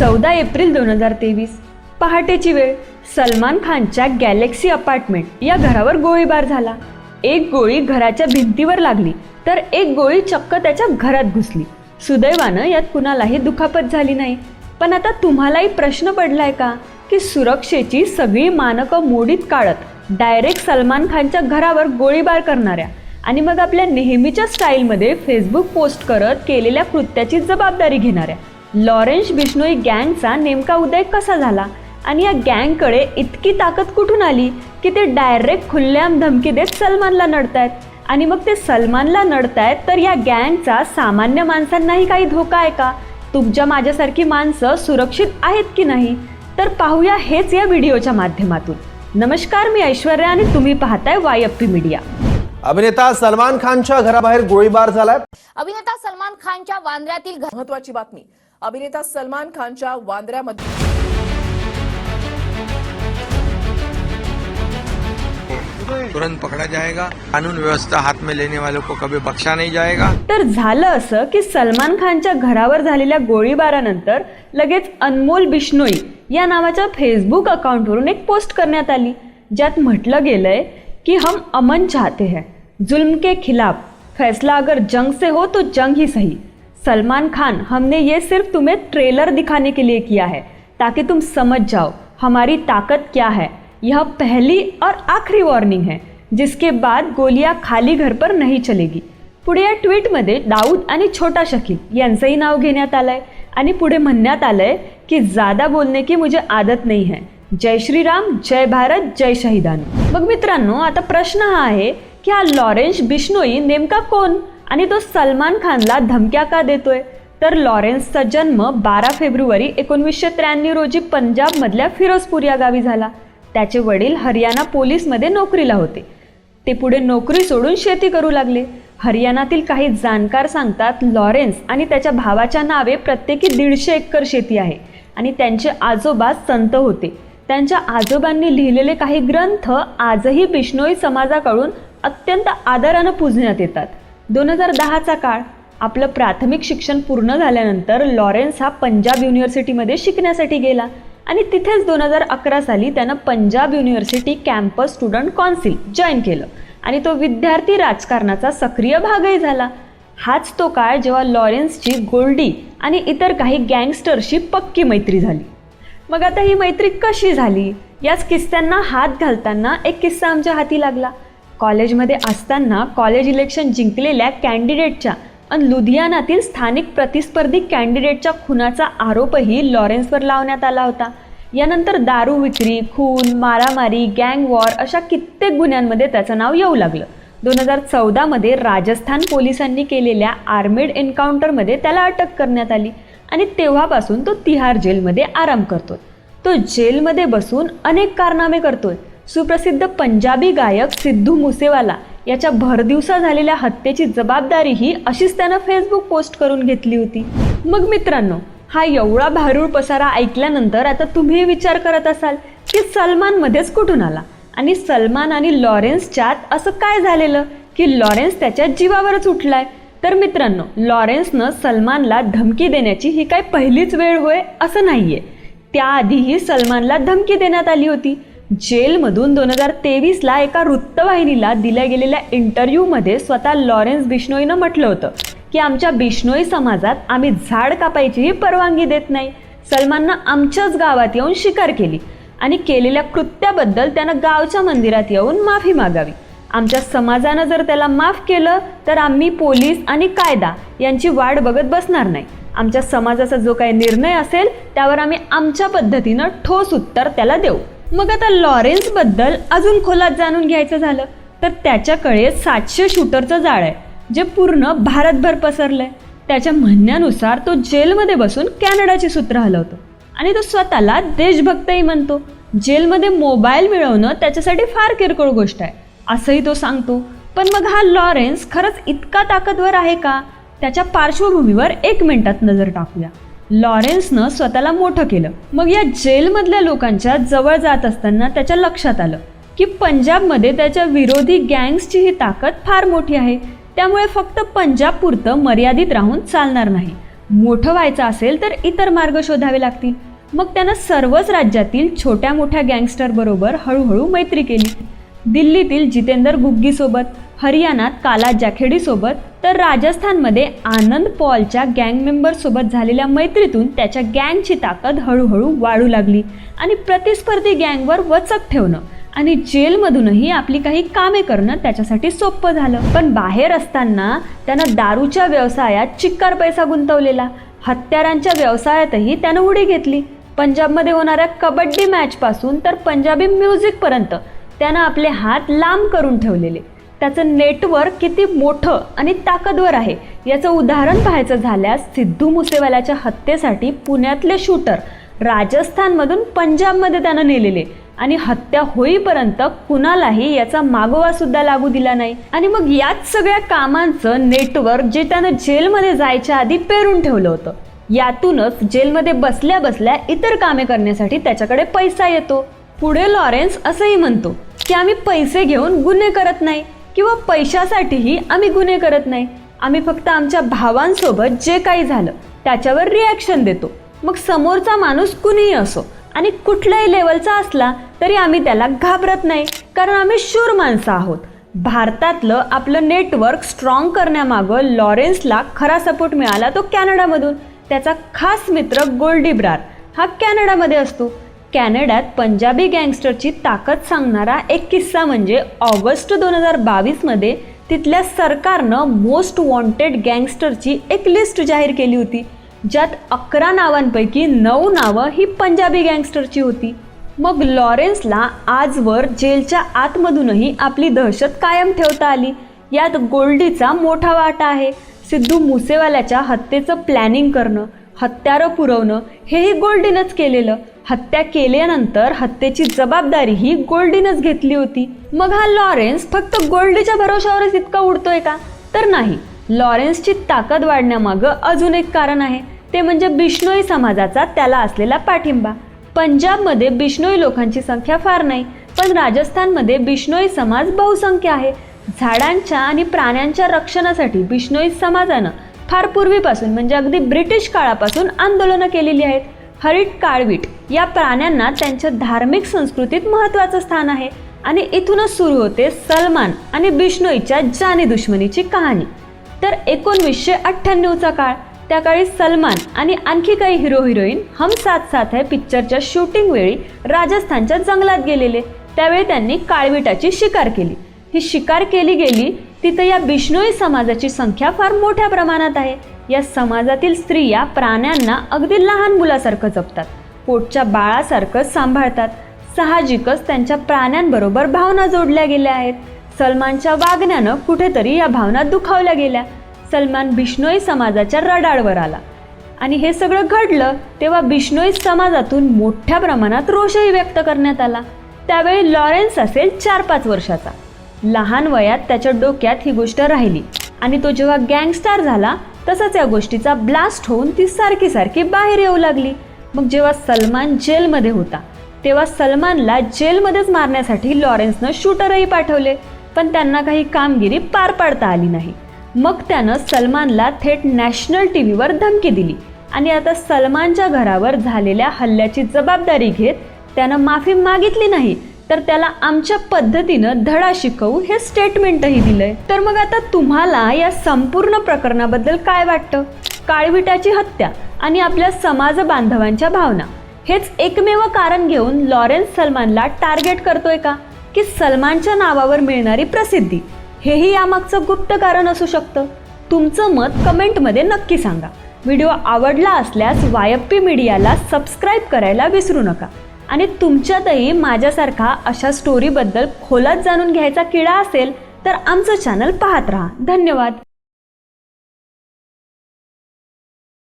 चौदा एप्रिल दोन हजार तेवीस. पहाटेची वेळ सलमान खानच्या गॅलेक्सी अपार्टमेंट या घरावर गोळीबार झाला. एक गोळी घराच्या भिंतीवर लागली तर एक गोळी चक्क त्याच्या घरात घुसली. सुदैवानं यात कुणालाही दुखापत झाली नाही. पण आता तुम्हालाही प्रश्न पडलाय का की सुरक्षेची सगळी मानकं मोडीत काढत डायरेक्ट सलमान खानच्या घरावर गोळीबार करणाऱ्या आणि मग आपल्या नेहमीच्या स्टाईलमध्ये फेसबुक पोस्ट करत केलेल्या कृत्याची जबाबदारी घेणाऱ्या लॉरेन्स बिश्नोई गँगचा नेमका उदय कसा झाला? आणि या गँगकडे इतकी ताकद कुठून आली की ते डायरेक्ट खुल्लेआम धमकी देत सलमानला नडतायत? आणि मग ते सलमानला नडतायत तर या गँगचा सामान्य माणसांनाही काही धोका आहे का? तुमच्या माझ्यासारखी माणसं सुरक्षित आहेत की नाही? तर पाहूया हेच या व्हिडिओच्या माध्यमातून. नमस्कार मी ऐश्वर्या आणि तुम्ही पाहताय वायप्पी मीडिया. अभिनेता सलमान खानच्या घराबाहेर गोळीबार झालाय. अभिनेता सलमान खानच्या वांद्र्यातील महत्वाची बातमी. अभिनेता सलमान खानच्या वांद्र्यामध्ये. तुरंत पकड़ा जाएगा. कानून व्यवस्था हाथ में लेने वालों को कभी बख्शा नहीं जाएगा. तर झालं असं की सलमान खानच्या घरावर झालेल्या गोळीबारानंतर लगेच अनमोल बिश्नोई या नावाच्या फेसबुक अकाउंटवरून एक पोस्ट करण्यात आली ज्यात म्हटलं गेलंय की हम अमन चाहते हैं जुल्म के खिलाफ फैसला अगर जंग से हो तो जंग ही सही. सलमान खान, हमने ये सिर्फ़ तुम्हें ट्रेलर दिखाने के लिए किया है, ताकि तुम समझ जाओ हमारी ताकत क्या है। यह पहली और आखिरी वॉर्निंग है, जिसके बाद गोलियाँ खाली घर पर नहीं चलेगी। पुढे या ट्विटमध्ये दाऊद आणि छोटा शकील यांचंही नाव घेण्यात आलंय आणि पुढे म्हणण्यात आलंय की जादा बोलने की मुझे आदत नहीं है। जय श्रीराम, जय भारत, जय शहीदानो। मग मित्रांनो, आता प्रश्न हा आहे की हा लॉरेन्स बिश्नोई नेमका कोण? आणि तो सलमान खानला धमक्या का देतोय? तर लॉरेन्सचा जन्म बारा फेब्रुवारी एकोणवीसशे त्र्याण्णव रोजी पंजाबमधल्या फिरोजपूर या गावी झाला. त्याचे वडील हरियाणा पोलीसमध्ये नोकरीला होते. ते पुढे नोकरी सोडून शेती करू लागले. हरियाणातील काही जाणकार सांगतात लॉरेन्स आणि त्याच्या भावाच्या नावे प्रत्येकी दीडशे एकर शेती आहे आणि त्यांचे आजोबा संत होते. त्यांच्या आजोबांनी लिहिलेले काही ग्रंथ आजही बिश्नोई समाजाकडून अत्यंत आदरानं पूजण्यात येतात. दोन हजार दहाचा काळ आपलं प्राथमिक शिक्षण पूर्ण झाल्यानंतर लॉरेन्स हा पंजाब युनिव्हर्सिटीमध्ये शिकण्यासाठी गेला. आणि तिथेच दोन हजार अकरा साली त्यानं Punjab university campus student council join केलं. आणि तो विद्यार्थी राजकारणाचा सक्रिय भागही झाला. हाच तो काळ जेव्हा लॉरेन्सची गोल्डी आणि इतर काही गँगस्टरशी पक्की मैत्री झाली. मग आता ही मैत्री कशी झाली? याच किस्स्यांना हात घालताना एक किस्सा आमच्या हाती लागला. कॉलेजमध्ये असताना कॉलेज इलेक्शन जिंकलेल्या कॅन्डिडेटच्या आणि लुधियानातील स्थानिक प्रतिस्पर्धी कॅन्डिडेटच्या खुनाचा आरोपही लॉरेन्सवर लावण्यात आला होता. यानंतर दारू विक्री खून मारामारी गँग वॉर अशा कित्येक गुन्ह्यांमध्ये त्याचं नाव येऊ लागलं. दोन हजार चौदामध्ये राजस्थान पोलिसांनी केलेल्या आर्मेड एन्काउंटरमध्ये त्याला अटक करण्यात आली आणि तेव्हापासून तो तिहार जेलमध्ये आराम करतोय. तो जेलमध्ये बसून अनेक कारनामे करतोय. सुप्रसिद्ध पंजाबी गायक सिद्धू मुसेवाला याच्या भरदिवसा झालेल्या हत्येची जबाबदारीही अशीच त्यानं फेसबुक पोस्ट करून घेतली होती. मग मित्रांनो हा एवढा भारूळ पसारा ऐकल्यानंतर आता तुम्ही विचार करत असाल की सलमान मध्येच कुठून आला? आणि सलमान आणि लॉरेन्सच्यात असं काय झालेलं की लॉरेन्स त्याच्या जीवावरच उठलाय? तर मित्रांनो लॉरेन्सनं सलमानला धमकी देण्याची ही काय पहिलीच वेळ होय असं नाहीये. त्याआधीही सलमानला धमकी देण्यात आली होती. जेलमधून दोन हजार तेवीसला एका वृत्तवाहिनीला दिल्या गेलेल्या इंटरव्ह्यूमध्ये स्वतः लॉरेन्स बिश्नोईनं म्हटलं होतं की आमच्या बिश्नोई समाजात आम्ही झाड कापायचीही परवानगी देत नाही. सलमाननं आमच्याच गावात येऊन शिकार केली आणि केलेल्या कृत्याबद्दल त्यानं गावच्या मंदिरात येऊन माफी मागावी. आमच्या समाजानं जर त्याला माफ केलं तर आम्ही पोलीस आणि कायदा यांची वाट बघत बसणार नाही. आमच्या समाजाचा जो काही निर्णय असेल त्यावर आम्ही आमच्या पद्धतीनं ठोस उत्तर त्याला देऊ. मग आता लॉरेन्सबद्दल अजून खोलात जाणून घ्यायचं झालं तर त्याच्याकडे सातशे शूटरचं जाळ आहे जे पूर्ण भारतभर पसरलं आहे त्याच्या म्हणण्यानुसार तो जेलमध्ये बसून कॅनडाची सूत्र हलवतो. आणि तो स्वतःला देशभक्तही म्हणतो. जेलमध्ये मोबाईल मिळवणं त्याच्यासाठी फार किरकोळ गोष्ट आहे असंही तो सांगतो. पण मग हा लॉरेन्स खरंच इतका ताकदवर आहे का? त्याच्या पार्श्वभूमीवर एक मिनिटात नजर टाकूया. लॉरेन्सनं स्वतःला मोठं केलं. मग या जेलमधल्या लोकांच्या जवळ जात असताना त्याच्या लक्षात आलं की पंजाबमध्ये त्याच्या विरोधी गँग्सची ही ताकद फार मोठी आहे. त्यामुळे फक्त पंजाब पुरतं मर्यादित राहून चालणार नाही. मोठं व्हायचं असेल तर इतर मार्ग शोधावे लागतील. मग त्यानं सर्वच राज्यातील छोट्या मोठ्या गँगस्टरबरोबर हळूहळू मैत्री केली. दिल्लीतील जितेंदर गुग्गीसोबत हरियाणात काला जाखेडीसोबत तर राजस्थानमध्ये आनंद पॉलच्या गँग मेंबरसोबत झालेल्या मैत्रीतून त्याच्या गँगची ताकद हळूहळू वाढू लागली आणि प्रतिस्पर्धी गँगवर वचक ठेवणं आणि जेलमधूनही आपली काही कामे करणं त्याच्यासाठी सोपं झालं. पण बाहेर असताना त्यानं दारूच्या व्यवसायात चिक्कार पैसा गुंतवलेला. हत्यारांच्या व्यवसायातही त्यानं उडी घेतली. पंजाबमध्ये होणाऱ्या कबड्डी मॅचपासून तर पंजाबी म्युझिकपर्यंत त्यानं आपले हात लांब करून ठेवलेले. त्याचं नेटवर्क किती मोठं आणि ताकदवर आहे? याचं उदाहरण पाहायचं झाल्यास सिद्धू मुसेवाल्याच्या हत्येसाठी पुण्यातले शूटर राजस्थानमधून पंजाबमध्ये त्यानं नेलेले. आणि हत्या होईपर्यंत कुणालाही याचा मागोवा सुद्धा लागू दिला नाही. आणि मग याच सगळ्या कामांचं नेटवर्क जे त्यानं जेलमध्ये जायच्या आधी पेरून ठेवलं होतं. यातूनच जेलमध्ये बसल्या बसल्या इतर कामे करण्यासाठी त्याच्याकडे पैसा येतो. पुढे लॉरेन्स असंही म्हणतो की आम्ही पैसे घेऊन गुन्हे करत नाही. किंवा पैशासाठीही आम्ही गुन्हे करत नाही. आम्ही फक्त आमच्या भावांसोबत जे काही झालं त्याच्यावर रिॲक्शन देतो. मग समोरचा माणूस कुणीही असो आणि कुठल्याही लेवलचा असला तरी आम्ही त्याला घाबरत नाही. कारण आम्ही शूर माणसं आहोत. भारतातलं आपलं नेटवर्क स्ट्रॉंग करण्यामागं लॉरेन्सला खरा सपोर्ट मिळाला तो कॅनडामधून. त्याचा खास मित्र गोल्डी ब्रार हा कॅनडामध्ये असतो. कॅनडात पंजाबी गँगस्टरची ताकद सांगणारा एक किस्सा म्हणजे ऑगस्ट दोन हजार बावीसमध्ये तिथल्या सरकारनं मोस्ट वॉन्टेड गँगस्टरची एक लिस्ट जाहीर केली होती ज्यात अकरा नावांपैकी नऊ नावं ही पंजाबी गँगस्टरची होती. मग लॉरेन्सला आजवर जेलच्या आतमधूनही आपली दहशत कायम ठेवता आली. यात गोल्डीचा मोठा वाटा आहे. सिद्धू मुसेवाल्याच्या हत्येचं प्लॅनिंग करणं हत्यारं पुरवणं हेही गोल्डीनंच केलेलं. हत्या केल्यानंतर हत्येची जबाबदारी ही गोल्डीनंच घेतली होती. मग हा लॉरेन्स फक्त गोल्डीच्या भरोशावरच इतका उडतोय का? तर नाही. लॉरेन्सची ताकद वाढण्यामागं अजून एक कारण आहे. ते म्हणजे बिष्णोई समाजाचा त्याला असलेला पाठिंबा. पंजाबमध्ये बिष्णोई लोकांची संख्या फार नाही पण राजस्थानमध्ये बिष्णोई समाज बहुसंख्य आहे. झाडांच्या आणि प्राण्यांच्या रक्षणासाठी बिष्णोई समाजानं फार पूर्वीपासून म्हणजे अगदी ब्रिटिश काळापासून आंदोलनं केलेली आहेत. हरिट काळवीट या प्राण्यांना त्यांच्या धार्मिक संस्कृतीत महत्त्वाचं स्थान आहे. आणि इथूनच सुरू होते सलमान आणि बिष्णोईच्या जानी दुश्मनीची कहाणी. तर एकोणवीसशे अठ्ठ्याण्णवचा काळ त्या काळी सलमान आणि आणखी काही हिरो हिरोईन हम साथ साथ है पिक्चरच्या शूटिंग वेळी राजस्थानच्या जंगलात गेलेले. त्यावेळी त्यांनी काळविटाची शिकार केली. ही शिकार केली गेली तिथं या बिष्णोई समाजाची संख्या फार मोठ्या प्रमाणात आहे. या समाजातील स्त्रिया प्राण्यांना अगदी लहान मुलासारखं जपतात. पोटच्या बाळासारखं सांभाळतात. साहजिकच त्यांच्या प्राण्यांबरोबर भावना जोडल्या गेल्या आहेत. सलमानच्या वागण्यानं कुठेतरी या भावना दुखावल्या गेल्या. सलमान बिष्णोई समाजाच्या रडाळवर आला. आणि हे सगळं घडलं तेव्हा बिष्णोई समाजातून मोठ्या प्रमाणात रोषही व्यक्त करण्यात आला. त्यावेळी लॉरेन्स असेल चार पाच वर्षाचा. लहान वयात त्याच्या डोक्यात ही गोष्ट राहिली. आणि तो जेव्हा गँगस्टार झाला तसंच या गोष्टीचा ब्लास्ट होऊन ती सारखी सारखी बाहेर येऊ लागली. मग जेव्हा सलमान जेलमध्ये होता तेव्हा सलमानला जेलमध्येच मारण्यासाठी लॉरेन्सनं शूटरही पाठवले पण त्यांना काही कामगिरी पार पाडता आली नाही. मग त्यानं सलमानला थेट नॅशनल टी व्हीवर धमकी दिली आणि आता सलमानच्या घरावर झालेल्या हल्ल्याची जबाबदारी घेत त्यानं माफी मागितली नाही तर त्याला आमच्या पद्धतीनं धडा शिकवू हे स्टेटमेंटही दिलंय. तर मग आता तुम्हाला या संपूर्ण प्रकरणाबद्दल काय वाटतं? काळविटाची हत्या आणि आपल्या समाज बांधवांच्या भावना. हेच एकमेव कारण घेऊन लॉरेन्स सलमानला टार्गेट करतोय का? की सलमानच्या नावावर मिळणारी प्रसिद्धी. हेही यामागचं गुप्त कारण असू शकतं. तुमचं मत कमेंटमध्ये नक्की सांगा. व्हिडिओ आवडला असल्यास वायप्पी मीडियाला सबस्क्राईब करायला विसरू नका. आणि तुमच्यातही माझ्यासारखा अशा स्टोरीबद्दल खोलात जाणून घ्यायचा किडा असेल तर आमचं चॅनल पाहत राहा. धन्यवाद.